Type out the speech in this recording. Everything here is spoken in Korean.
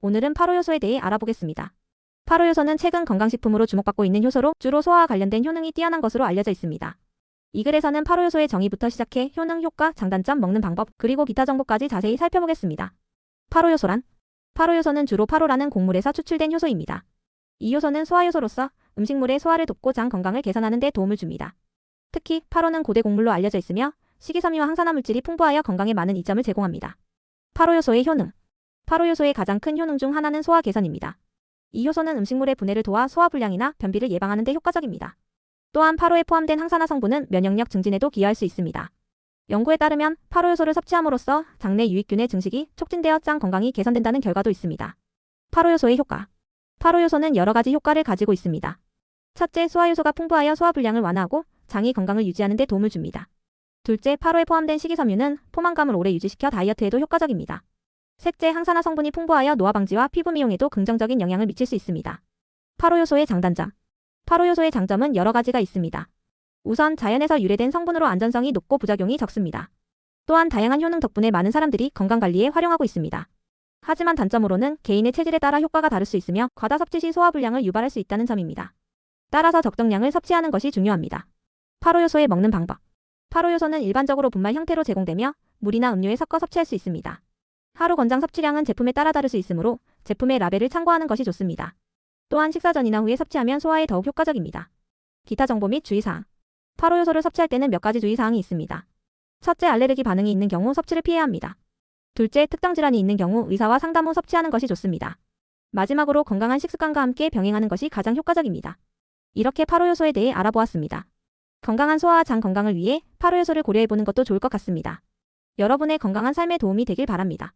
오늘은 파로 요소에 대해 알아보겠습니다. 파로 요소는 최근 건강식품으로 주목받고 있는 효소로 주로 소화와 관련된 효능이 뛰어난 것으로 알려져 있습니다. 이 글에서는 파로 요소의 정의부터 시작해 효능, 효과, 장단점, 먹는 방법, 그리고 기타 정보까지 자세히 살펴보겠습니다. 파로 요소란? 파로 요소는 주로 파로라는 곡물에서 추출된 효소입니다. 이 효소는 소화 요소로서 음식물의 소화를 돕고 장 건강을 개선하는 데 도움을 줍니다. 특히 파로는 고대 곡물로 알려져 있으며 식이섬유와 항산화 물질이 풍부하여 건강에 많은 이점을 제공합니다. 파로 요소의 효능. 파로 요소의 가장 큰 효능 중 하나는 소화 개선입니다. 이 효소는 음식물의 분해를 도와 소화 불량이나 변비를 예방하는 데 효과적입니다. 또한 파로에 포함된 항산화 성분은 면역력 증진에도 기여할 수 있습니다. 연구에 따르면 파로 요소를 섭취함으로써 장내 유익균의 증식이 촉진되어 장 건강이 개선된다는 결과도 있습니다. 파로 요소의 효과. 파로 요소는 여러 가지 효과를 가지고 있습니다. 첫째, 소화 요소가 풍부하여 소화 불량을 완화하고 장의 건강을 유지하는 데 도움을 줍니다. 둘째, 파로에 포함된 식이섬유는 포만감을 오래 유지시켜 다이어트에도 효과적입니다. 셋째, 항산화 성분이 풍부하여 노화 방지와 피부 미용에도 긍정적인 영향을 미칠 수 있습니다. 파로 요소의 장단점. 파로 요소의 장점은 여러 가지가 있습니다. 우선 자연에서 유래된 성분으로 안전성이 높고 부작용이 적습니다. 또한 다양한 효능 덕분에 많은 사람들이 건강관리에 활용하고 있습니다. 하지만 단점으로는 개인의 체질에 따라 효과가 다를 수 있으며 과다 섭취 시 소화 불량을 유발할 수 있다는 점입니다. 따라서 적정량을 섭취하는 것이 중요합니다. 파로 요소의 먹는 방법. 파로 요소는 일반적으로 분말 형태로 제공되며 물이나 음료에 섞어 섭취할 수 있습니다. 하루 권장 섭취량은 제품에 따라 다를 수 있으므로 제품의 라벨을 참고하는 것이 좋습니다. 또한 식사 전이나 후에 섭취하면 소화에 더욱 효과적입니다. 기타 정보 및 주의사항. 파로 요소를 섭취할 때는 몇 가지 주의사항이 있습니다. 첫째, 알레르기 반응이 있는 경우 섭취를 피해야 합니다. 둘째, 특정 질환이 있는 경우 의사와 상담 후 섭취하는 것이 좋습니다. 마지막으로 건강한 식습관과 함께 병행하는 것이 가장 효과적입니다. 이렇게 파로 요소에 대해 알아보았습니다. 건강한 소화와 장 건강을 위해 파로 요소를 고려해보는 것도 좋을 것 같습니다. 여러분의 건강한 삶에 도움이 되길 바랍니다.